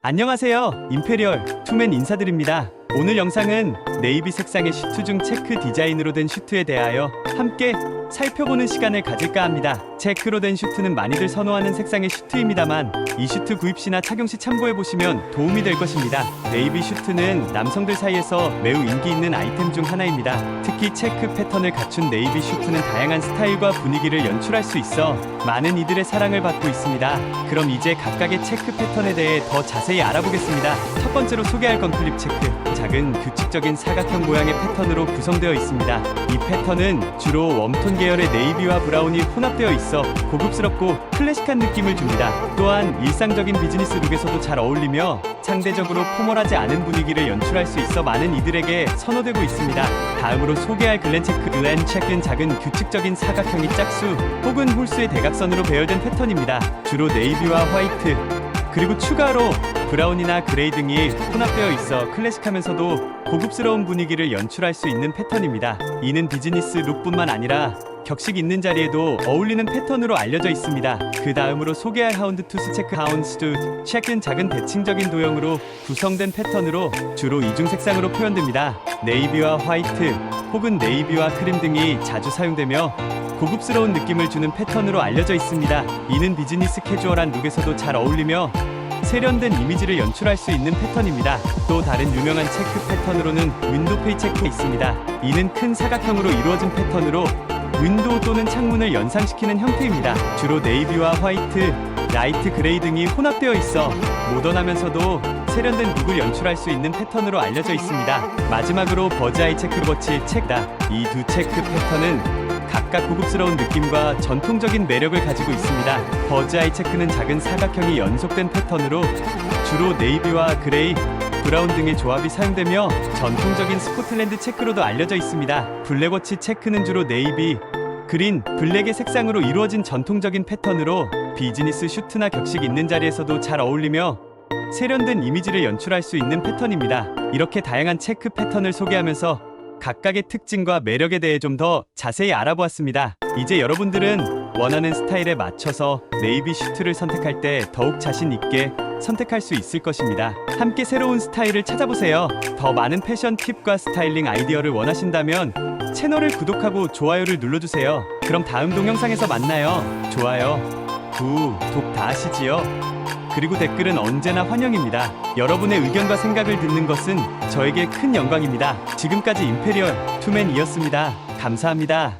안녕하세요. 임페리얼 투맨 인사드립니다. 오늘 영상은 네이비 색상의 슈트 중 체크 디자인으로 된 슈트에 대하여 함께 살펴보는 시간을 가질까 합니다. 체크로 된 슈트는 많이들 선호하는 색상의 슈트입니다만 이 슈트 구입 시나 착용 시 참고해 보시면 도움이 될 것입니다. 네이비 슈트는 남성들 사이에서 매우 인기 있는 아이템 중 하나입니다. 특히 체크 패턴을 갖춘 네이비 슈트는 다양한 스타일과 분위기를 연출할 수 있어 많은 이들의 사랑을 받고 있습니다. 그럼 이제 각각의 체크 패턴에 대해 더 자세히 알아보겠습니다. 첫 번째로 소개할 건 클립 체크. 작은 규칙적인 사 각형 모양의 패턴으로 구성되어 있습니다. 이 패턴은 주로 웜톤 계열의 네이비와 브라운이 혼합되어 있어 고급스럽고 클래식한 느낌을 줍니다. 또한 일상적인 비즈니스 룩에서도 잘 어울리며 상대적으로 포멀하지 않은 분위기를 연출할 수 있어 많은 이들에게 선호되고 있습니다. 다음으로 소개할 글렌체크 글렌 체크는 작은 규칙적인 사각형이 짝수 혹은 홀수의 대각선으로 배열된 패턴입니다. 주로 네이비와 화이트 그리고 추가로 브라운이나 그레이 등이 혼합되어 있어 클래식하면서도 고급스러운 분위기를 연출할 수 있는 패턴입니다. 이는 비즈니스 룩뿐만 아니라 격식 있는 자리에도 어울리는 패턴으로 알려져 있습니다. 그 다음으로 소개할 하운드 투스 체크 하운드 체크는 작은 대칭적인 도형으로 구성된 패턴으로 주로 이중 색상으로 표현됩니다. 네이비와 화이트 혹은 네이비와 크림 등이 자주 사용되며 고급스러운 느낌을 주는 패턴으로 알려져 있습니다. 이는 비즈니스 캐주얼한 룩에서도 잘 어울리며 세련된 이미지를 연출할 수 있는 패턴입니다. 또 다른 유명한 체크 패턴으로는 윈도페이 체크가 있습니다. 이는 큰 사각형으로 이루어진 패턴으로 윈도우 또는 창문을 연상시키는 형태입니다. 주로 네이비와 화이트, 라이트 그레이 등이 혼합되어 있어 모던하면서도 세련된 룩을 연출할 수 있는 패턴으로 알려져 있습니다. 마지막으로 버즈아이 체크 버치 체크다. 이 두 체크 패턴은 각각 고급스러운 느낌과 전통적인 매력을 가지고 있습니다. 버즈아이 체크는 작은 사각형이 연속된 패턴으로 주로 네이비와 그레이, 브라운 등의 조합이 사용되며 전통적인 스코틀랜드 체크로도 알려져 있습니다. 블랙워치 체크는 주로 네이비, 그린, 블랙의 색상으로 이루어진 전통적인 패턴으로 비즈니스 슈트나 격식 있는 자리에서도 잘 어울리며 세련된 이미지를 연출할 수 있는 패턴입니다. 이렇게 다양한 체크 패턴을 소개하면서 각각의 특징과 매력에 대해 좀 더 자세히 알아보았습니다. 이제 여러분들은 원하는 스타일에 맞춰서 네이비 슈트를 선택할 때 더욱 자신 있게 선택할 수 있을 것입니다. 함께 새로운 스타일을 찾아보세요. 더 많은 패션 팁과 스타일링 아이디어를 원하신다면 채널을 구독하고 좋아요를 눌러주세요. 그럼 다음 동영상에서 만나요. 좋아요, 구독 다 하시지요? 그리고 댓글은 언제나 환영입니다. 여러분의 의견과 생각을 듣는 것은 저에게 큰 영광입니다. 지금까지 임페리얼 투맨이었습니다. 감사합니다.